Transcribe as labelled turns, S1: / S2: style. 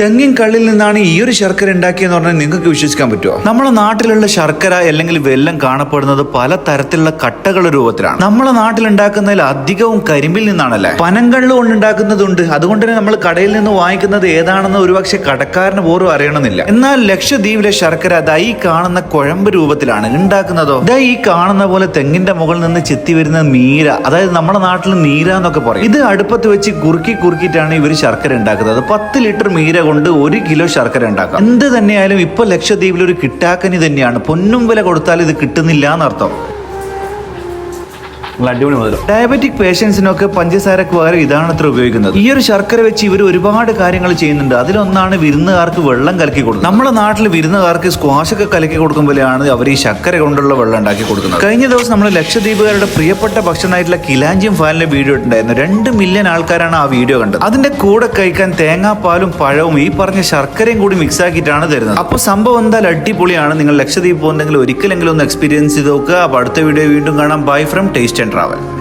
S1: തെങ്ങിൻ കള്ളിൽ നിന്നാണ് ഈ ഒരു ശർക്കര ഉണ്ടാക്കിയെന്ന് പറഞ്ഞാൽ നിങ്ങൾക്ക് വിശ്വസിക്കാൻ പറ്റുമോ നമ്മുടെ നാട്ടിലുള്ള ശർക്കര അല്ലെങ്കിൽ വെല്ലം കാണപ്പെടുന്നത് പല തരത്തിലുള്ള കട്ടകളുടെ രൂപത്തിലാണ്. നമ്മുടെ നാട്ടിൽ ഉണ്ടാക്കുന്നതിൽ അധികവും കരിമ്പിൽ നിന്നാണല്ലേ? പനങ്കള്ളു കൊണ്ട് ഉണ്ടാക്കുന്നതുണ്ട് അതുകൊണ്ട് തന്നെ നമ്മൾ കടയിൽ നിന്ന് വാങ്ങിക്കുന്നത് ഏതാണെന്ന് ഒരുപക്ഷെ കടക്കാരന് പോലും അറിയണമെന്നില്ല. എന്നാൽ ലക്ഷദ്വീപിലെ ശർക്കര ദാ ഈ കാണുന്ന കുഴമ്പ് രൂപത്തിലാണ്. ഉണ്ടാക്കുന്നതോ ഇതാ ഈ കാണുന്ന പോലെ തെങ്ങിന്റെ മുകളിൽ നിന്ന് ചെത്തി വരുന്ന നീര അതായത് നമ്മുടെ നാട്ടിൽ നീര എന്നൊക്കെ പറയും. ഇത് അടുപ്പത്ത് വെച്ച് കുറുക്കി കുറുക്കിയിട്ടാണ് ഇവർ ശർക്കര ഉണ്ടാക്കുന്നത്. പത്ത് ലിറ്റർ മീര കൊണ്ട് ഒരു കിലോ ശർക്കര ഉണ്ടാക്കാം. എന്ത് തന്നെയായാലും ഇപ്പൊ ലക്ഷദ്വീപിൽ ഒരു കിട്ടാക്കനി തന്നെയാണ്. പൊന്നും വില കൊടുത്താൽ ഇത് കിട്ടുന്നില്ല എന്നർത്ഥം.
S2: നിങ്ങൾ അടിപൊളി മധുരം
S1: ഡയബറ്റിക് പേഷ്യൻസിനൊക്കെ പഞ്ചസാരക്ക് പകരം ഇതാണ് അത്ര ഉപയോഗിക്കുന്നത്. ഈ ഒരു ശർക്കര വെച്ച് ഇവർ ഒരുപാട് കാര്യങ്ങൾ ചെയ്യുന്നുണ്ട്. അതിലൊന്നാണ് വിരുന്നുകാർക്ക് വെള്ളം കലക്കി കൊടുക്കുന്നത്. നമ്മുടെ നാട്ടിൽ വിരുന്നുകാർക്ക് സ്ക്വാഷ് ഒക്കെ കലക്കി കൊടുക്കുമ്പോഴാണ് അവർ ഈ ശർക്കര കൊണ്ടുള്ള വെള്ളം ഉണ്ടാക്കി കൊടുക്കുന്നത്. കഴിഞ്ഞ ദിവസം നമ്മൾ ലക്ഷദ്വീപുകാരുടെ പ്രിയപ്പെട്ട ഭക്ഷണമായിട്ടുള്ള കിലാഞ്ചിയും ഫാലിന്റെ വീഡിയോ ഉണ്ടായിരുന്നു രണ്ട് മില്യൺ ആൾക്കാരാണ് ആ വീഡിയോ കണ്ടത്. അതിന്റെ കൂടെ കഴിക്കാൻ തേങ്ങാപ്പാലും പഴവും ഈ പറഞ്ഞ ശർക്കരയും കൂടി മിക്സ് ആക്കിയിട്ടാണ് തരുന്നത്. അപ്പോൾ സംഭവം എന്തായാലും അടിപൊളിയാണ്. നിങ്ങൾ ലക്ഷദ്വീപ് പോകുന്നെങ്കിൽ ഒരിക്കലെങ്കിലും ഒന്ന് എക്സ്പീരിയൻസ് ചെയ്ത് നോക്കുക. അപ്പോൾ അടുത്ത വീഡിയോ വീണ്ടും കാണാം. Bye from taste travel.